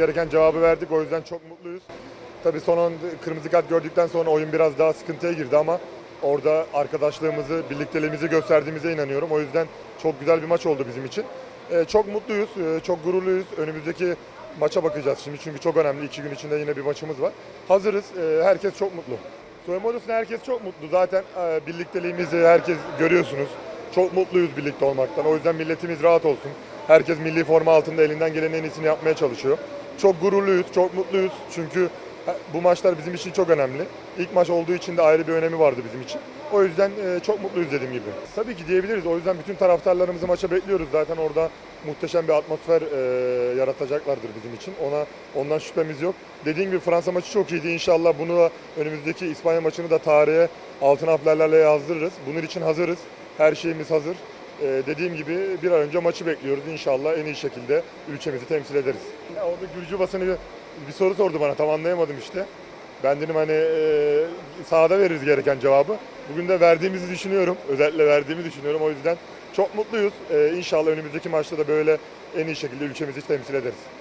gereken cevabı verdik. O yüzden çok mutluyuz. Tabii son an kırmızı kart gördükten sonra oyun biraz daha sıkıntıya girdi ama orada arkadaşlığımızı, birlikteliğimizi gösterdiğimize inanıyorum. O yüzden çok güzel bir maç oldu bizim için. Ee, çok mutluyuz, e, çok gururluyuz. Önümüzdeki maça bakacağız şimdi çünkü çok önemli. İki gün içinde yine bir maçımız var. Hazırız. Ee, herkes çok mutlu. Soyunma odasında herkes çok mutlu. Zaten e, birlikteliğimizi herkes görüyorsunuz. Çok mutluyuz birlikte olmaktan. O yüzden milletimiz rahat olsun. Herkes milli forma altında elinden gelen en iyisini yapmaya çalışıyor. Çok gururluyuz, çok mutluyuz. Çünkü e, bu maçlar bizim için çok önemli. İlk maç olduğu için de ayrı bir önemi vardı bizim için. O yüzden e, çok mutluyuz dediğim gibi. Tabii ki diyebiliriz. O yüzden bütün taraftarlarımızı maça bekliyoruz. Zaten orada muhteşem bir atmosfer e, yaratacaklardır bizim için. Ona ondan şüphemiz yok. Dediğim gibi Fransa maçı çok iyiydi. İnşallah bunu da önümüzdeki İspanya maçını da tarihe altın harflerle yazdırırız. Bunun için hazırız. Her şeyimiz hazır. E, dediğim gibi bir an önce maçı bekliyoruz. İnşallah en iyi şekilde ülkemizi temsil ederiz. Ya orada Gürcü basını bir, bir soru sordu bana. Tam anlayamadım işte. Ben dedim hani e, sahada veririz gereken cevabı. Bugün de verdiğimizi düşünüyorum. Özellikle verdiğimi düşünüyorum. O yüzden çok mutluyuz. E, inşallah önümüzdeki maçta da böyle en iyi şekilde ülkemizi temsil ederiz.